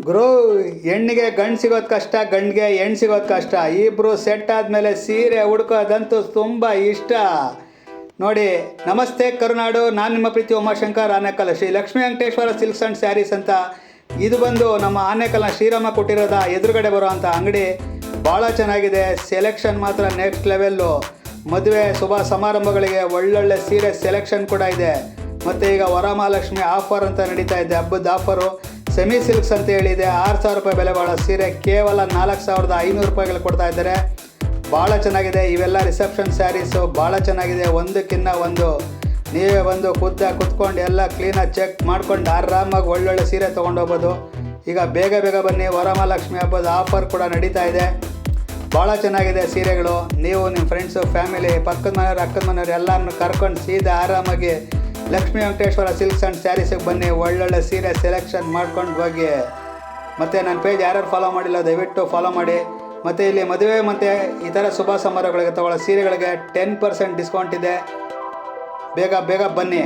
ಗುರು, ಹೆಣ್ಣಿಗೆ ಗಂಡು ಸಿಗೋದು ಕಷ್ಟ, ಗಂಡಿಗೆ ಹೆಣ್ಣು ಸಿಗೋದು ಕಷ್ಟ. ಇಬ್ಬರು ಸೆಟ್ ಆದಮೇಲೆ ಸೀರೆ ಹುಡ್ಕೋದಂತೂ ತುಂಬ ಇಷ್ಟ. ನೋಡಿ, ನಮಸ್ತೆ ಕರುನಾಡು, ನಾನು ನಿಮ್ಮ Preethi Umashankar, Anekal. Shri Lakshmi Venkateshwara silks and sarees ಅಂತ. ಇದು ಬಂದು ನಮ್ಮ ಆನೇಕಲ್ನ ಶ್ರೀರಾಮ ಕೊಟ್ಟಿರೋದ ಎದುರುಗಡೆ ಬರುವಂಥ ಅಂಗಡಿ. ಭಾಳ ಚೆನ್ನಾಗಿದೆ. ಸೆಲೆಕ್ಷನ್ ಮಾತ್ರ ನೆಕ್ಸ್ಟ್ ಲೆವೆಲ್ಲು ಮದುವೆ, ಶುಭ ಸಮಾರಂಭಗಳಿಗೆ ಒಳ್ಳೊಳ್ಳೆ ಸೀರೆ ಸೆಲೆಕ್ಷನ್ ಕೂಡ ಇದೆ. ಮತ್ತು ಈಗ ವರಮಹಾಲಕ್ಷ್ಮಿ ಆಫರ್ ಅಂತ ನಡೀತಾ ಇದೆ. ಹಬ್ಬದ ಆಫರು ಸೆಮಿ ಸಿಲ್ಕ್ಸ್ ಅಂತ ಹೇಳಿದೆ ಆರು ಸಾವಿರ ರೂಪಾಯಿ ಬೆಲೆ ಬಾಳೋ ಸೀರೆ ಕೇವಲ ನಾಲ್ಕು ಸಾವಿರದ ಐನೂರು ರೂಪಾಯಿಗಳು ಕೊಡ್ತಾ ಇದ್ದಾರೆ. ಭಾಳ ಚೆನ್ನಾಗಿದೆ. ಇವೆಲ್ಲ ರಿಸೆಪ್ಷನ್ ಸ್ಯಾರೀಸು ಭಾಳ ಚೆನ್ನಾಗಿದೆ. ಒಂದಕ್ಕಿಂತ ಒಂದು. ನೀವೇ ಬಂದು ಖುದ್ದ ಕುತ್ಕೊಂಡು ಎಲ್ಲ ಕ್ಲೀನಾಗಿ ಚೆಕ್ ಮಾಡ್ಕೊಂಡು ಆರಾಮಾಗಿ ಒಳ್ಳೊಳ್ಳೆ ಸೀರೆ ತೊಗೊಂಡೋಗ್ಬೋದು ಈಗ ಬೇಗ ಬೇಗ ಬನ್ನಿ. ವರಮಹಾಲಕ್ಷ್ಮಿ ಹಬ್ಬದ ಆಫರ್ ಕೂಡ ನಡೀತಾ ಇದೆ. ಭಾಳ ಚೆನ್ನಾಗಿದೆ ಸೀರೆಗಳು. ನೀವು ನಿಮ್ಮ ಫ್ರೆಂಡ್ಸು ಫ್ಯಾಮಿಲಿ ಪಕ್ಕದ ಮನೆಯವ್ರು, ಅಕ್ಕದ ಮನೆಯವ್ರು ಎಲ್ಲರನ್ನು ಕರ್ಕೊಂಡು ಸೀದಾ ಆರಾಮಾಗಿ ಲಕ್ಷ್ಮೀ ವೆಂಕಟೇಶ್ವರ ಸಿಲ್ಕ್ಸ್ ಆ್ಯಂಡ್ ಸ್ಯಾರೀಸಿಗೆ ಬನ್ನಿ. ಒಳ್ಳೊಳ್ಳೆ ಸೀರೆ ಸೆಲೆಕ್ಷನ್ ಮಾಡ್ಕೊಂಡು ಹೋಗಿ. ಮತ್ತು ನನ್ನ ಪೇಜ್ ಯಾರ್ಯಾರು ಫಾಲೋ ಮಾಡಿಲ್ಲ, ದಯವಿಟ್ಟು ಫಾಲೋ ಮಾಡಿ. ಮತ್ತು ಇಲ್ಲಿ ಮದುವೆ ಮತ್ತು ಇತರ ಶುಭ ಸಮಾರಂಭಗಳಿಗೆ ತಗೊಳ್ಳೋ ಸೀರೆಗಳಿಗೆ ಟೆನ್ ಪರ್ಸೆಂಟ್ ಡಿಸ್ಕೌಂಟ್ ಇದೆ. ಬೇಗ ಬೇಗ ಬನ್ನಿ.